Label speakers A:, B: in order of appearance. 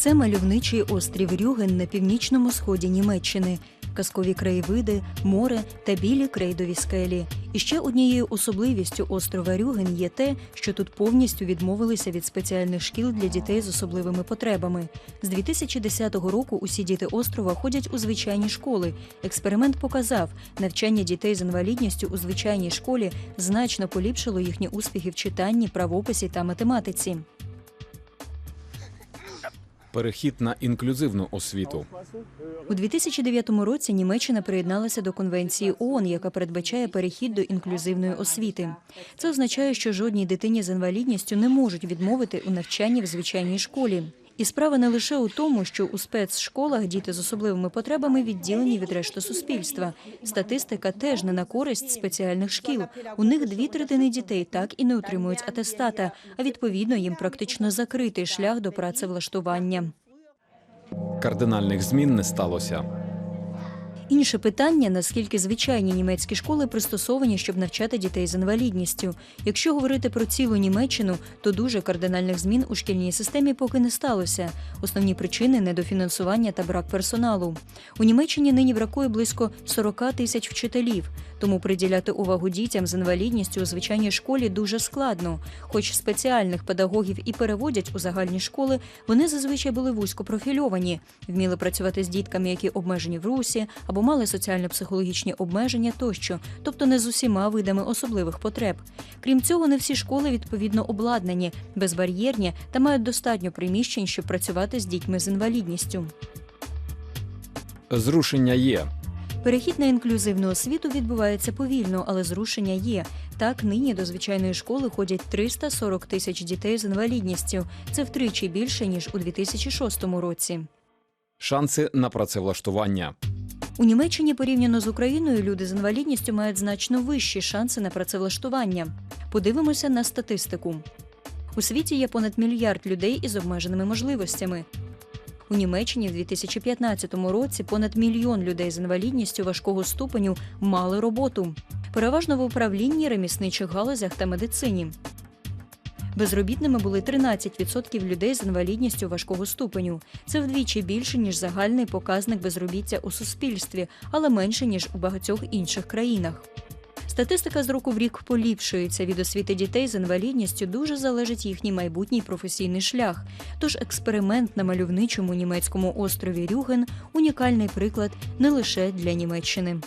A: Це мальовничий острів Рюген на північному сході Німеччини. Казкові краєвиди, море та білі крейдові скелі. І ще однією особливістю острова Рюген є те, що тут повністю відмовилися від спеціальних шкіл для дітей з особливими потребами. З 2010 року усі діти острова ходять у звичайні школи. Експеримент показав, навчання дітей з інвалідністю у звичайній школі значно поліпшило їхні успіхи в читанні, правописі та математиці.
B: Перехід на інклюзивну освіту.
A: У 2009 році Німеччина приєдналася до конвенції ООН, яка передбачає перехід до інклюзивної освіти. Це означає, що жодній дитині з інвалідністю не можуть відмовити у навчанні в звичайній школі. І справа не лише у тому, що у спецшколах діти з особливими потребами відділені від решти суспільства. Статистика теж не на користь спеціальних шкіл. У них дві третини дітей так і не отримують атестата, а відповідно їм практично закритий шлях до працевлаштування.
B: Кардинальних змін не сталося.
A: Інше питання: наскільки звичайні німецькі школи пристосовані, щоб навчати дітей з інвалідністю. Якщо говорити про цілу Німеччину, то дуже кардинальних змін у шкільній системі поки не сталося. Основні причини недофінансування та брак персоналу. У Німеччині нині бракує близько 40 тисяч вчителів, тому приділяти увагу дітям з інвалідністю у звичайній школі дуже складно. Хоч спеціальних педагогів і переводять у загальні школи, вони зазвичай були вузько профільовані, вміли працювати з дітками, які обмежені в русі або мали соціально-психологічні обмеження тощо, тобто не з усіма видами особливих потреб. Крім цього, не всі школи відповідно обладнані, безбар'єрні та мають достатньо приміщень, щоб працювати з дітьми з інвалідністю.
B: Зрушення є.
A: Перехід на інклюзивну освіту відбувається повільно, але зрушення є. Так, нині до звичайної школи ходять 340 тисяч дітей з інвалідністю. Це втричі більше ніж у 2006 році.
B: Шанси на працевлаштування.
A: У Німеччині порівняно з Україною люди з інвалідністю мають значно вищі шанси на працевлаштування. Подивимося на статистику. У світі є понад мільярд людей із обмеженими можливостями. У Німеччині в 2015 році понад мільйон людей з інвалідністю важкого ступеню мали роботу, переважно в управлінні, ремісничих галузях та медицині. Безробітними були 13% людей з інвалідністю важкого ступеню. Це вдвічі більше ніж загальний показник безробіття у суспільстві, але менше ніж у багатьох інших країнах. Статистика з року в рік поліпшується від освіти дітей з інвалідністю дуже залежить їхній майбутній професійний шлях. Тож експеримент на мальовничому німецькому острові Рюген унікальний приклад не лише для Німеччини.